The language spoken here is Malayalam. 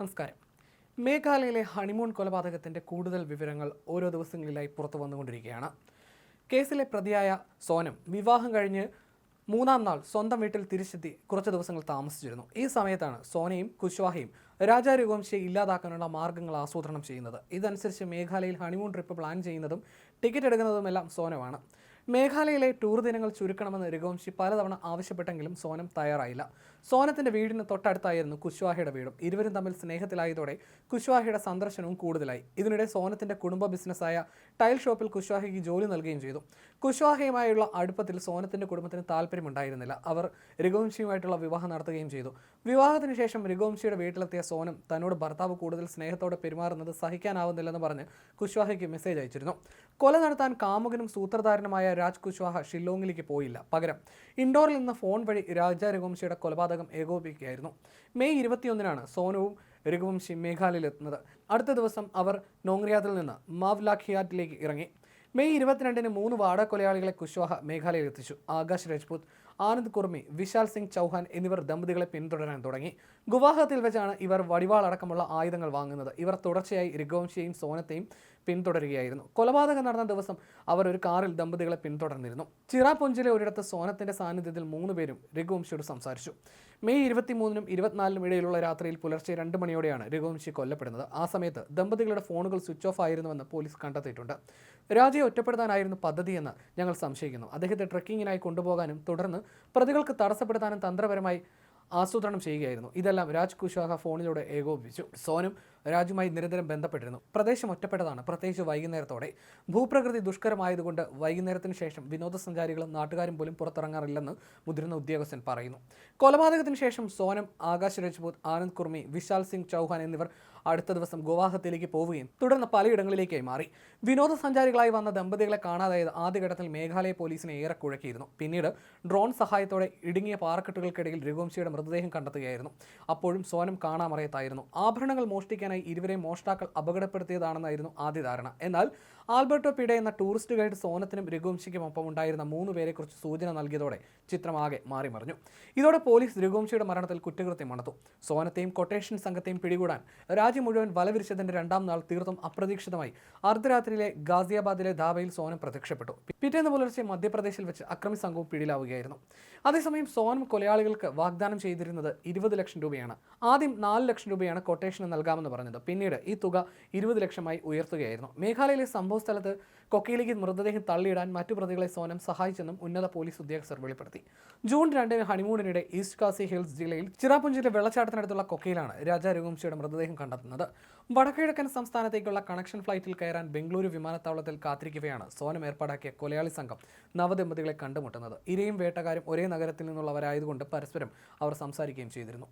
നമസ്കാരം. മേഘാലയയിലെ ഹണിമൂൺ കൊലപാതകത്തിന്റെ കൂടുതൽ വിവരങ്ങൾ ഓരോ ദിവസങ്ങളിലായി പുറത്തു വന്നുകൊണ്ടിരിക്കുകയാണ്. കേസിലെ പ്രതിയായ സോനം വിവാഹം കഴിഞ്ഞ് മൂന്നാം നാൾ സ്വന്തം വീട്ടിൽ തിരിച്ചെത്തി കുറച്ച് ദിവസങ്ങൾ താമസിച്ചിരുന്നു. ഈ സമയത്താണ് സോനയും കുശ്വാഹയും രാജാ രഘുവംശയെ ഇല്ലാതാക്കാനുള്ള മാർഗങ്ങൾ ആസൂത്രണം ചെയ്യുന്നത്. ഇതനുസരിച്ച് മേഘാലയയിൽ ഹണിമൂൺ ട്രിപ്പ് പ്ലാൻ ചെയ്യുന്നതും ടിക്കറ്റ് എടുക്കുന്നതുമെല്ലാം സോനമാണ് മേഘാലയയിലെ ടൂർ ദിനങ്ങൾ ചുരുക്കണമെന്ന് രഘുവംശി പലതവണ ആവശ്യപ്പെട്ടെങ്കിലും സോനം തയ്യാറായില്ല. സോനത്തിന്റെ വീടിന് തൊട്ടടുത്തായിരുന്നു കുശ്വാഹയുടെ വീടും. ഇരുവരും തമ്മിൽ സ്നേഹത്തിലായതോടെ കുശ്വാഹയുടെ സന്ദർശനവും കൂടുതലായി. ഇതിനിടെ സോനത്തിന്റെ കുടുംബ ബിസിനസ്സായ ടൈൽ ഷോപ്പിൽ കുശ്വാഹയ്ക്ക് ജോലി നൽകുകയും ചെയ്തു. കുശ്വാഹയുമായുള്ള അടുപ്പത്തിൽ സോനത്തിന്റെ കുടുംബത്തിന് താല്പര്യമുണ്ടായിരുന്നില്ല അവർ രഘുവംശിയുമായിട്ടുള്ള വിവാഹം നടത്തുകയും ചെയ്തു. വിവാഹത്തിന് ശേഷം രഘുവംശിയുടെ വീട്ടിലെത്തിയ സോനം തന്നോട് ഭർത്താവ് കൂടുതൽ സ്നേഹത്തോടെ പെരുമാറുന്നത് സഹിക്കാനാവുന്നില്ലെന്ന് പറഞ്ഞ് കുശ്വാഹയ്ക്ക് മെസ്സേജ് അയച്ചിരുന്നു. കൊല നടത്താൻ കാമുകനും സൂത്രധാരനുമായ രാജ് കുശ്വാഹ ഷില്ലോങ്ങിലേക്ക് പോയില്ല. പകരം ഇൻഡോറിൽ നിന്ന് ഫോൺ വഴി രാജ രഘുവംശിയുടെ കൊലപാതകം ഏകോപിക്കുകയായിരുന്നു മെയ് ഇരുപത്തിയൊന്നിനാണ് സോനുവും രഘുവംശി മേഘാലയയിലെത്തുന്നത്. അടുത്ത ദിവസം അവർ നോങ്രിയാത്തിൽ നിന്ന് മാവ്ലാഖിയാറ്റിലേക്ക് ഇറങ്ങി. മെയ് ഇരുപത്തിരണ്ടിന് മൂന്ന് വാട കൊലയാളികളെ കുശ്വാഹ മേഘാലയയിൽ എത്തിച്ചു ആകാശ് രജ്പൂത് ആനന്ദ് കുർമി വിശാൽ സിംഗ് ചൗഹാൻ എന്നിവർ ദമ്പതികളെ പിന്തുടരാൻ തുടങ്ങി. ഗുവാഹത്തിൽ വെച്ചാണ് ഇവർ വടിവാൾ അടക്കമുള്ള ആയുധങ്ങൾ വാങ്ങുന്നത്. ഇവർ തുടർച്ചയായി രഘുവംശിയെയും സോനത്തെയും പിന്തുടരുകയായിരുന്നു. കൊലപാതകം നടന്ന ദിവസം അവർ ഒരു കാറിൽ ദമ്പതികളെ പിന്തുടർന്നിരുന്നു. ചിറാപുഞ്ചിലെ ഒരിടത്ത് സോനത്തിന്റെ സാന്നിധ്യത്തിൽ മൂന്ന് പേരും രഘുവംശിയോട് സംസാരിച്ചു. മെയ് ഇരുപത്തിമൂന്നിനും ഇരുപത്തിനാലിനും ഇടയിലുള്ള രാത്രിയിൽ പുലർച്ചെ രണ്ട് മണിയോടെയാണ് രഘുവംശി കൊല്ലപ്പെടുന്നത്. ആ സമയത്ത് ദമ്പതികളുടെ ഫോണുകൾ സ്വിച്ച് ഓഫ് ആയിരുന്നുവെന്ന് പോലീസ് കണ്ടെത്തിയിട്ടുണ്ട്. രാജയെ ഒറ്റപ്പെടുത്താനായിരുന്നു പദ്ധതിയെന്ന് ഞങ്ങൾ സംശയിക്കുന്നു. അദ്ദേഹത്തെ ട്രക്കിങ്ങിനായി കൊണ്ടുപോകാനും തുടർന്ന് പ്രതികൾക്ക് തടസ്സപ്പെടുത്താനും തന്ത്രപരമായി ആസൂത്രണം ചെയ്യുകയായിരുന്നു. ഇതെല്ലാം രാജ് കുശ്വാഹ ഫോണിലൂടെ ഏകോപിപ്പിച്ചു. സോനും രാജുമായി നിരന്തരം ബന്ധപ്പെട്ടിരുന്നു. പ്രദേശം ഒറ്റപ്പെട്ടതാണ്. പ്രത്യേകിച്ച് വൈകുന്നേരത്തോടെ. ഭൂപ്രകൃതി ദുഷ്കരമായതുകൊണ്ട് വൈകുന്നേരത്തിന് ശേഷം വിനോദസഞ്ചാരികളും നാട്ടുകാരും പോലും പുറത്തിറങ്ങാറില്ലെന്ന് മുതിർന്ന ഉദ്യോഗസ്ഥൻ പറയുന്നു. കൊലപാതകത്തിന് ശേഷം സോനം ആകാശ് രജ്പൂത് ആനന്ദ് കുർമി വിശാൽ സിംഗ് ചൗഹാൻ എന്നിവർ അടുത്ത ദിവസം ഗുവാഹത്തിയിലേക്ക് പോവുകയും തുടർന്ന് പലയിടങ്ങളിലേക്കായി മാറി. വിനോദസഞ്ചാരികളായി വന്ന ദമ്പതികളെ കാണാതായത് ആദ്യഘട്ടത്തിൽ മേഘാലയ പോലീസിനെ ഏറെ കുഴക്കിയിരുന്നു. പിന്നീട് ഡ്രോൺ സഹായത്തോടെ ഇടുങ്ങിയ പാറക്കെട്ടുകൾക്കിടയിൽ രഘുവംശിയുടെ മൃതദേഹം കണ്ടെത്തുകയായിരുന്നു. അപ്പോഴും സോനം കാണാമറയത്തായിരുന്നു. ആഭരണങ്ങൾ മോഷ്ടിക്കാനായി ഇരുവരെ മോഷ്ടാക്കൾ അപകടപ്പെടുത്തിയതാണെന്നായിരുന്നു ആദ്യ ധാരണ എന്നാൽ ആൽബർട്ടോ പീഡ എന്ന ടൂറിസ്റ്റ് ഗൈഡ് സോനത്തിനും രഘുവംശിക്കും ഒപ്പം ഉണ്ടായിരുന്ന മൂന്ന് പേരെക്കുറിച്ച് സൂചന നൽകിയതോടെ ചിത്രമാകെ മാറിമറിഞ്ഞു ഇതോടെ പോലീസ് രഘുവംശിയുടെ മരണത്തിൽ കുറ്റകൃത്യം മണത്തു. സോനത്തെയും കൊട്ടേഷൻ സംഘത്തെയും പിടികൂടാൻ രാജ്യം മുഴുവൻ വലവിരിച്ചതിന്റെ രണ്ടാം നാൾ തീർത്തും അപ്രതീക്ഷിതമായി. അർദ്ധരാത്രിയിലെ ഗാസിയാബാദിലെ ധാബയിൽ സോനം പ്രത്യക്ഷപ്പെട്ടു. പിറ്റേന്ന് പുലർച്ചെ മധ്യപ്രദേശിൽ വെച്ച് അക്രമി സംഘവും പിടിയിലാവുകയായിരുന്നു. അതേസമയം സോനം കൊലയാളികൾക്ക് വാഗ്ദാനം ചെയ്തിരുന്നത് ഇരുപത് ലക്ഷം രൂപയാണ്. ആദ്യം നാല് ലക്ഷം രൂപയാണ് കൊട്ടേഷന് നൽകാമെന്ന് പറഞ്ഞത്. പിന്നീട് ഈ തുക ഇരുപത് ലക്ഷമായി ഉയർത്തുകയായിരുന്നു. മേഘാലയയിലെ സംഭവ സ്ഥലത്ത് കൊക്കയിലേക്ക് മൃതദേഹം തള്ളിയിടാൻ മറ്റു പ്രതികളെ സോനം സഹായിച്ചെന്നും ഉന്നത പോലീസ് ഉദ്യോഗസ്ഥർ വെളിപ്പെടുത്തി. ജൂൺ രണ്ടിന് ഹണിമൂണിനിടെ ഈസ്റ്റ് കാസി ഹിൽസ് ജില്ലയിൽ ചിറാപുഞ്ചിയിലെ വെള്ളച്ചാട്ടത്തിനടുത്തുള്ള കൊക്കയിലാണ് രാജാ രഘുവംശിയുടെ മൃതദേഹം കണ്ടെത്തുന്നത്. വടക്കിഴക്കൻ സംസ്ഥാനത്തേക്കുള്ള കണക്ഷൻ ഫ്ലൈറ്റിൽ കയറാൻ ബംഗളൂരു വിമാനത്താവളത്തിൽ കാത്തിരിക്കുകയാണ് സോനം ഏർപ്പാടാക്കിയ കൊലയാളി സംഘം നവദമ്പതികളെ കണ്ടുമുട്ടുന്നത്. ഇരയും വേട്ടക്കാരും ഒരേ നഗരത്തിൽ നിന്നുള്ളവരായതുകൊണ്ട് പരസ്പരം അവർ സംസാരിക്കുകയും ചെയ്തിരുന്നു.